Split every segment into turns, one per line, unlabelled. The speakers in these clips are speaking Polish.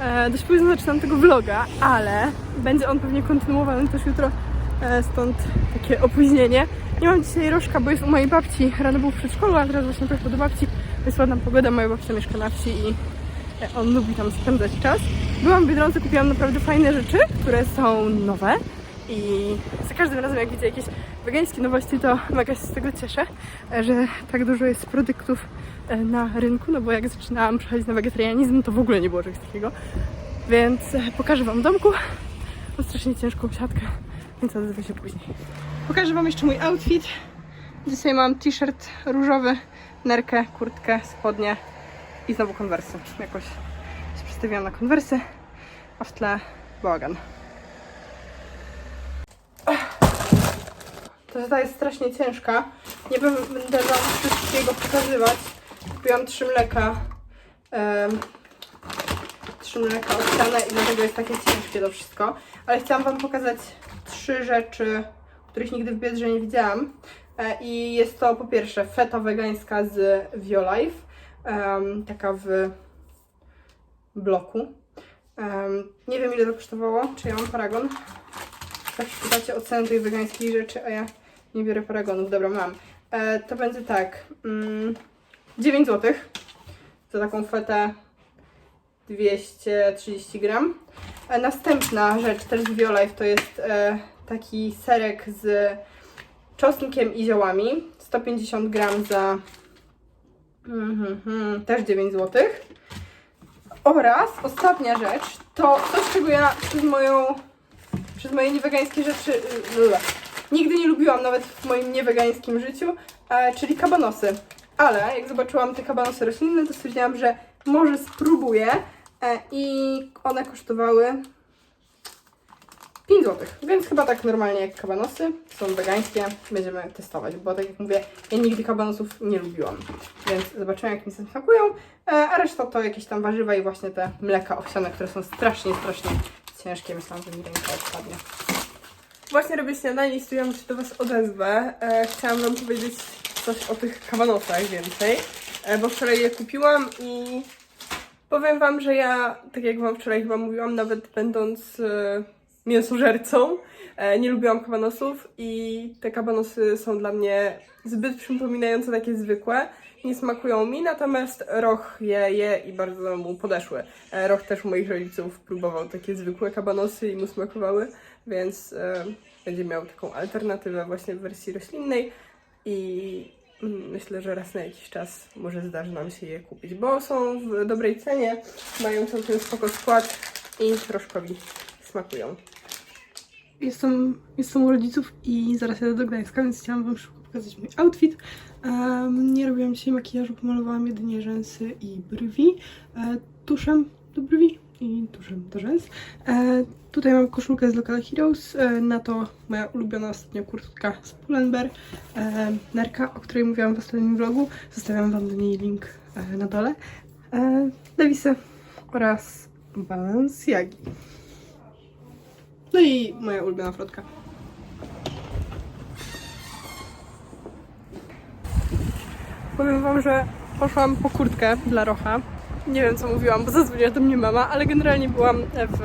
E, dość późno zaczynam tego vloga, ale będzie on pewnie kontynuowany też jutro, e, stąd takie opóźnienie. Nie mam dzisiaj rożka, bo jest u mojej babci. Rano był w przedszkolu, a teraz właśnie pojechał do babci. Jest ładna pogoda, moja babcia mieszka na wsi i e, on lubi tam spędzać czas. Byłam w Biedronce, kupiłam naprawdę fajne rzeczy, które są nowe i za każdym razem jak widzę jakieś wegańskie nowości, to mega się z tego cieszę, e, że tak dużo jest produktów na rynku, no bo jak zaczynałam przechodzić na wegetarianizm, to w ogóle nie było czegoś takiego. Więc e, pokażę Wam domku. Mam strasznie ciężką siatkę, więc odezwę się później. Pokażę Wam jeszcze mój outfit. Dzisiaj mam t-shirt różowy, nerkę, kurtkę, spodnie i znowu konwersy. Jakoś się przestawiłam na konwersy, a w tle bałagan. Ta jest strasznie ciężka. Nie będę wam wszystkiego pokazywać. Kupiłam trzy mleka. trzy mleka owsiane i dlatego jest takie ciężkie to wszystko. Ale chciałam wam pokazać trzy rzeczy, których nigdy w Biedrze nie widziałam. E, I jest to po pierwsze feta wegańska z Violife. taka w bloku. Nie wiem ile to kosztowało, czy ja mam paragon. Zawsze pytacie o cenę tych wegańskich rzeczy, a ja nie biorę paragonów. Dobra, mam. E, to będzie tak. Mm, 9 zł za taką fetę 230 gram. E, następna rzecz też z Biolife to jest e, taki serek z czosnkiem i ziołami. 150 gram za mhm, mhm, też 9 zł. Oraz ostatnia rzecz to coś, czego ja przez moją przez moje niewegańskie rzeczy y, ble. nigdy nie lubiłam nawet w moim niewegańskim życiu, e, czyli kabanosy. Ale jak zobaczyłam te kabanosy roślinne, to stwierdziłam, że może spróbuję e, i one kosztowały 5 zł, więc chyba tak normalnie jak kabanosy, są wegańskie, będziemy testować, bo tak jak mówię, ja nigdy kabanosów nie lubiłam, więc zobaczymy jak mi smakują, e, a reszta to jakieś tam warzywa i właśnie te mleka owsiane, które są strasznie, strasznie ciężkie, myślałam, że mi ręka odpadnie. Właśnie robię śniadanie i stwierdziłam, że się do Was odezwę. E, chciałam Wam powiedzieć coś o tych kabanosach więcej, e, bo wczoraj je kupiłam i powiem Wam, że ja, tak jak Wam wczoraj chyba mówiłam, nawet będąc e, mięsożercą, e, nie lubiłam kabanosów i te kabanosy są dla mnie zbyt przypominające takie zwykłe. Nie smakują mi, natomiast Roch je je i bardzo mu podeszły. Roch też u moich rodziców próbował takie zwykłe kabanosy i mu smakowały, więc będzie miał taką alternatywę właśnie w wersji roślinnej i mm, myślę, że raz na jakiś czas może zdarzy nam się je kupić, bo są w dobrej cenie, mają całkiem spoko skład i Rożkowi smakują. Jestem, jestem u rodziców i zaraz jadę do Gdańska, więc chciałam Wam szybko pokazać mój outfit. Em, nie robiłam dzisiaj makijażu, pomalowałam jedynie rzęsy i brwi. E, tuszem do brwi i do rzęs. E, tutaj mam koszulkę z Local Heroes, e, na to moja ulubiona ostatnio kurtka z Pull&Bear, e, nerka, o której mówiłam w ostatnim vlogu. Zostawiam Wam do niej link e, na dole. E, Lewisy oraz Balenciagi. No i moja ulubiona flotka. Powiem wam, że poszłam po kurtkę dla Rocha. Nie wiem co mówiłam, bo zadzwoniła do mnie mama, ale generalnie byłam w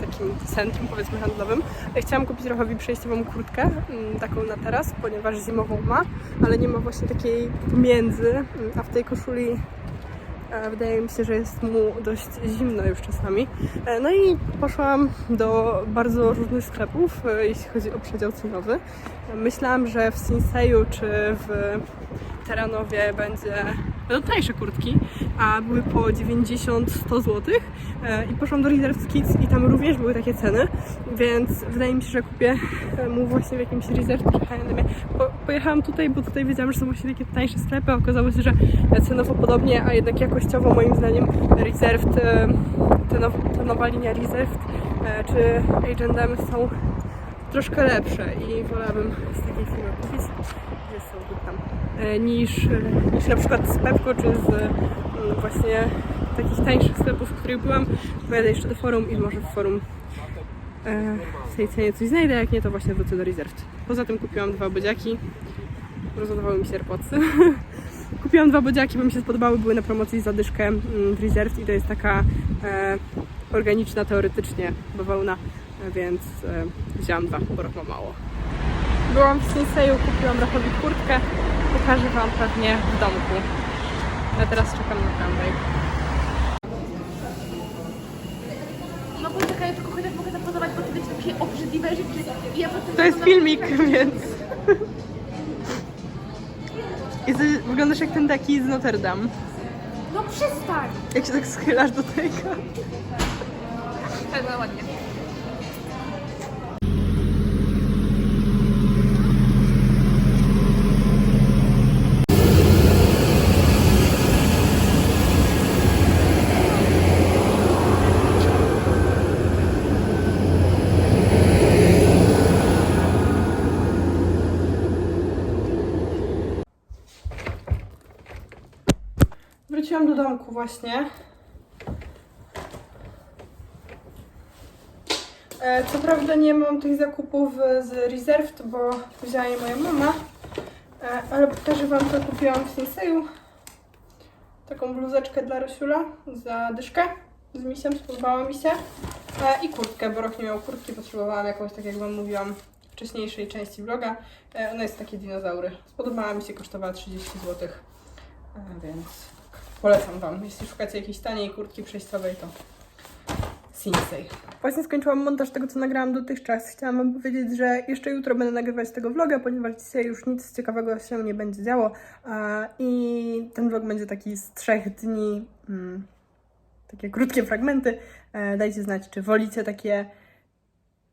takim centrum, powiedzmy handlowym. Chciałam kupić Rochowi przejściową kurtkę, mm, taką na teraz, ponieważ zimową ma, ale nie ma właśnie takiej między, mm, a w tej koszuli E, Wydaje mi się, że jest mu dość zimno już czasami. E, No i poszłam do bardzo różnych sklepów, e, jeśli chodzi o przedział cenowy. E, Myślałam, że w Sinseju czy w Teranowie będzie, będą tańsze kurtki, a były po 90-100 zł. I poszłam do Reserve Kids i tam również były takie ceny, więc wydaje mi się, że kupię mu właśnie w jakimś Reserve H&M. Po, pojechałam tutaj, bo tutaj wiedziałam, że są właśnie takie tańsze sklepy, a okazało się, że cenowo podobnie, a jednak jakościowo moim zdaniem Reserved, e, ta, now, ta nowa linia Reserved e, czy H&M są troszkę lepsze i wolałabym z takiej firmy kupić, gdzie są tam, e, niż, niż na przykład z Pepko czy z mm, właśnie takich tańszych sklepów, w których byłam. Pojadę jeszcze do forum i może w forum w tej cenie coś znajdę, jak nie to właśnie wrócę do Reserved. Poza tym kupiłam dwa bodziaki, rozładowały mi się AirPodsy. kupiłam dwa bodziaki, bo mi się spodobały, były na promocji za dyszkę mm, w Reserved i to jest taka e, organiczna teoretycznie bawełna, e, więc e, dwa, bo ma mało. Byłam w Sinseju, kupiłam Rachowi kurtkę, pokażę Wam pewnie w domku. Ja teraz czekam na tramwaj.
No bo czekaj, tylko chociaż takie obrzydliwe rzeczy i ja potem...
To jest filmik, więc... Jesteś, wyglądasz jak ten taki z Notre Dame.
No przestań!
Jak się tak schylasz do tego.
Tak, no ładnie.
Wróciłam do domku właśnie. E, Co prawda nie mam tych zakupów z Reserved, bo wzięła je moja mama, E, ale pokażę Wam, co kupiłam w Sinseju. Taką bluzeczkę dla Rosiula za dyszkę z misiem, spodobała mi się. E, I kurtkę, bo rok nie miał kurtki, potrzebowałam jakąś, tak jak Wam mówiłam, wcześniejszej części vloga. E, Ona jest takie dinozaury. Spodobała mi się, kosztowała 30 zł, więc polecam Wam. Jeśli szukacie jakiejś taniej kurtki przejściowej, to Sinsei. Właśnie skończyłam montaż tego, co nagrałam dotychczas. Chciałam Wam powiedzieć, że jeszcze jutro będę nagrywać tego vloga, ponieważ dzisiaj już nic ciekawego się nie będzie działo. I ten vlog będzie taki z trzech dni. Mm, takie krótkie fragmenty. E, Dajcie znać, czy wolicie takie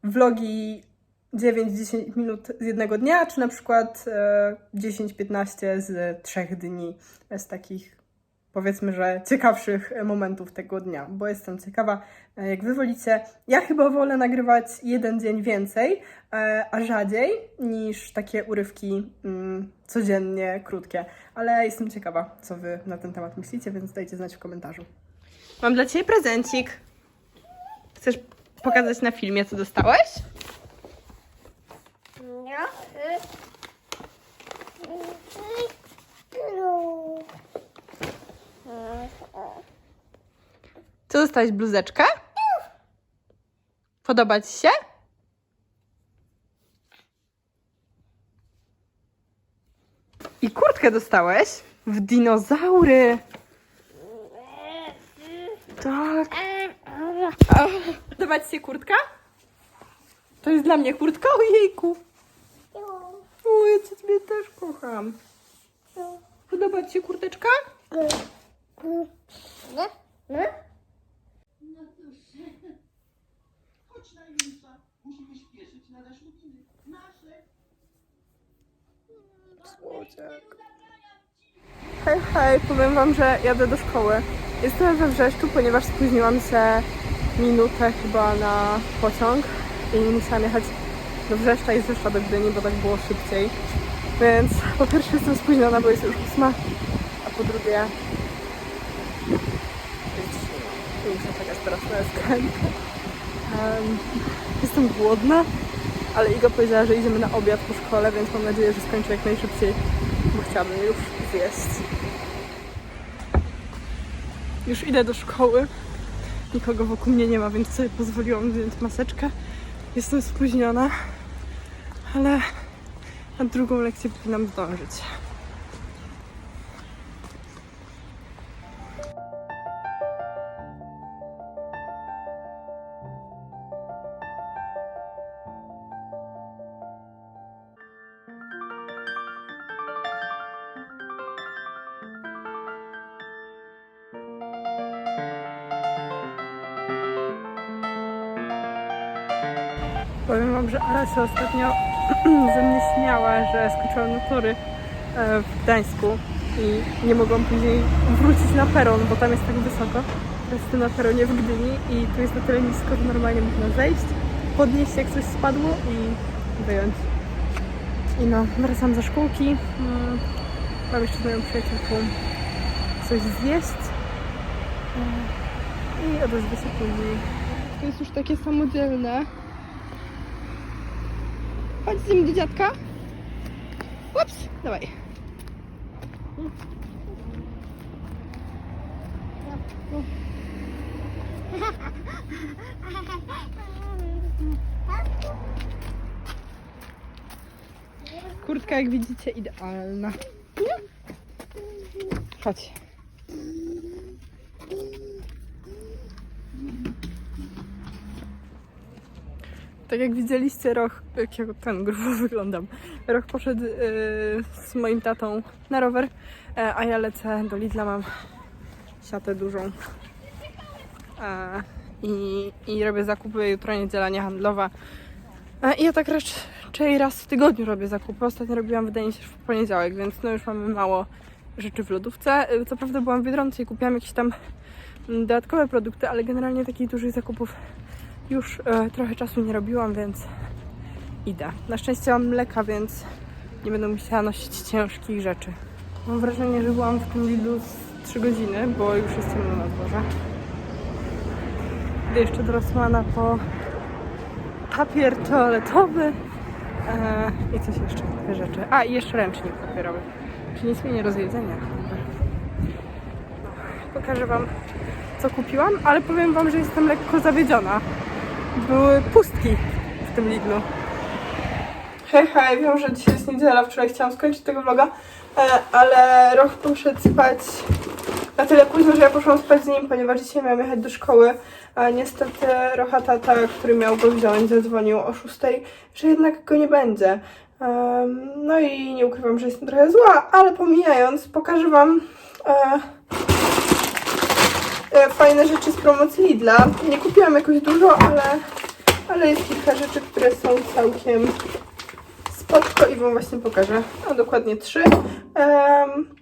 vlogi 9-10 minut z jednego dnia, czy na przykład e, 10-15 z trzech dni e, z takich powiedzmy, że ciekawszych momentów tego dnia, bo jestem ciekawa, e, jak wy wolicie. Ja chyba wolę nagrywać jeden dzień więcej, e, a rzadziej niż takie urywki mm, codziennie krótkie, ale jestem ciekawa, co wy na ten temat myślicie, więc dajcie znać w komentarzu. Mam dla ciebie prezencik. Chcesz pokazać na filmie, co dostałeś? Co dostałeś? Bluzeczkę? Podoba ci się? I kurtkę dostałeś? W dinozaury. Tak. Podoba ci się kurtka? To jest dla mnie kurtka? Ojejku. O, ja ciebie też kocham. Podoba ci się kurteczka? Słodziak. Hej, hej, powiem wam, że jadę do szkoły. Jestem we Wrzeszczu, ponieważ spóźniłam się minutę chyba na pociąg i musiałam jechać do Wrzeszcza i z Wrzeszcza do Gdyni, bo tak było szybciej. Więc po pierwsze jestem spóźniona, bo jest już ósma, a po drugie muszę czekać teraz na SKM. Um, jestem głodna, ale Iga powiedziała, że idziemy na obiad po szkole, więc mam nadzieję, że skończę jak najszybciej, bo chciałabym już zjeść. Już idę do szkoły. Nikogo wokół mnie nie ma, więc sobie pozwoliłam wziąć maseczkę. Jestem spóźniona, ale na drugą lekcję powinnam zdążyć. Powiem wam, że się ostatnio ze mnie śmiała, że skończyłam na tory e, w Gdańsku i nie mogłam później wrócić na peron, bo tam jest tak wysoko. Jestem na peronie w Gdyni i tu jest na tyle nisko, że normalnie można zejść, podnieść jak coś spadło i wyjąć. I no, wracam ze szkółki. Mm, Mam jeszcze z moją przyjaciółką coś zjeść. E, I odezwę się później. To jest już takie samodzielne. Chodź z nim do dziadka. Ups, dawaj. Kurtka, jak widzicie, idealna. Chodź. Tak jak widzieliście, Roch, jak ja ten grubo wyglądam, Roch poszedł yy, z moim tatą na rower, e, a ja lecę do Lidla, mam siatę dużą e, i, i robię zakupy, jutro niedziela niehandlowa. E, I ja tak raczej raz w tygodniu robię zakupy. Ostatnio robiłam, wydaje mi się, w poniedziałek, więc no już mamy mało rzeczy w lodówce. Co prawda byłam w Biedronce i kupiłam jakieś tam mm, dodatkowe produkty, ale generalnie takich dużych zakupów już e, trochę czasu nie robiłam, więc idę. Na szczęście mam mleka, więc nie będę musiała nosić ciężkich rzeczy. Mam wrażenie, że byłam w tym Lidlu z 3 godziny, bo już jest ciemno na dworze. Idę jeszcze do po papier toaletowy e, i coś jeszcze, dwie rzeczy. A, i jeszcze ręcznik papierowy. Czy nic mi nie rozjedzenia. Pokażę Wam, co kupiłam, ale powiem Wam, że jestem lekko zawiedziona. Były pustki w tym Lidlu. Hej, hej, wiem, że dzisiaj jest niedziela, wczoraj chciałam skończyć tego vloga, e, ale Roch poszedł spać na tyle późno, że ja poszłam spać z nim, ponieważ dzisiaj miałam jechać do szkoły. A niestety Rocha tata, który miał go wziąć, zadzwonił o 6, że jednak go nie będzie. No i nie ukrywam, że jestem trochę zła, ale pomijając, pokażę Wam e, fajne rzeczy z promocji Lidla. Nie kupiłam jakoś dużo, ale, ale jest kilka rzeczy, które są całkiem spoczko i Wam właśnie pokażę. A dokładnie trzy. Em,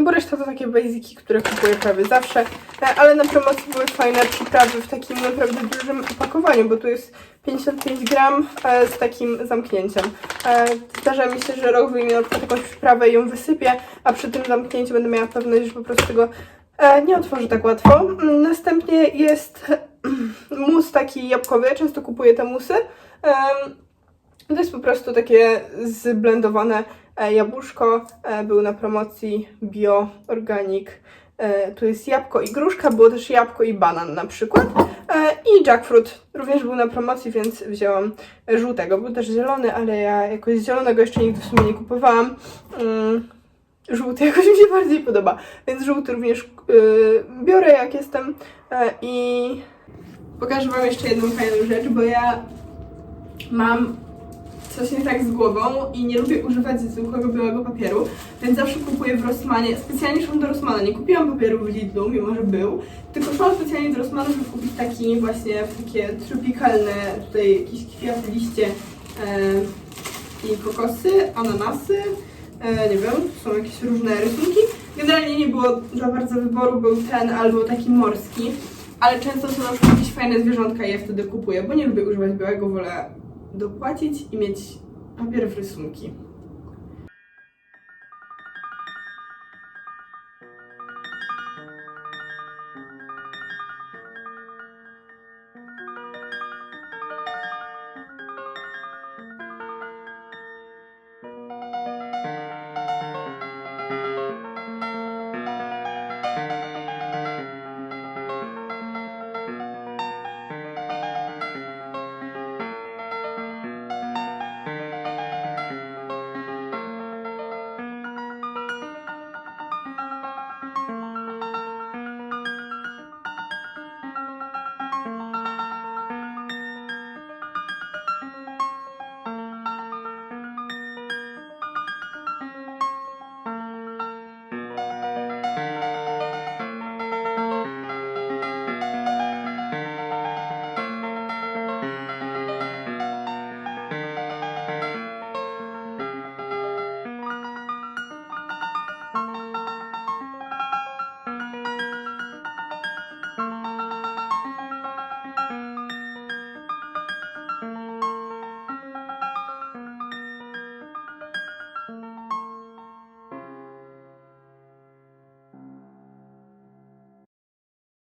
bo reszta to takie basiki, które kupuję prawie zawsze. E, Ale na promocji były fajne przyprawy w takim naprawdę dużym opakowaniu, bo tu jest 55 gram e, z takim zamknięciem. E, Zdarza mi się, że rok wyjmie na przykład jakąś przyprawę i ją wysypię, a przy tym zamknięciu będę miała pewność, że po prostu tego e, nie otworzę tak łatwo. Mm, Następnie jest mus taki jabłkowy, ja często kupuję te musy. To jest po prostu takie zblendowane e, jabłuszko. E, Był na promocji bio, organic. E, Tu jest jabłko i gruszka, było też jabłko i banan na przykład. E, I jackfruit również był na promocji, więc wzięłam żółtego. Był też zielony, ale ja jakoś zielonego jeszcze nigdy w sumie nie kupowałam. Mm, Żółty jakoś mi się bardziej podoba, więc żółty również biorę jak jestem. E, I pokażę Wam jeszcze jedną fajną rzecz, bo ja mam coś nie tak z głową i nie lubię używać zwykłego białego papieru, więc zawsze kupuję w Rossmanie. Specjalnie szłam do Rossmana, nie kupiłam papieru w Lidlu, mimo że był, tylko szłam specjalnie do Rossmana, żeby kupić taki właśnie takie tropikalne, tutaj jakieś kwiaty, liście e, i kokosy, ananasy, e, nie wiem, są jakieś różne rysunki. Generalnie nie było za bardzo wyboru, był ten albo taki morski, ale często są na jakieś fajne zwierzątka i ja wtedy kupuję, bo nie lubię używać białego, wolę dopłacić i mieć papier w rysunki.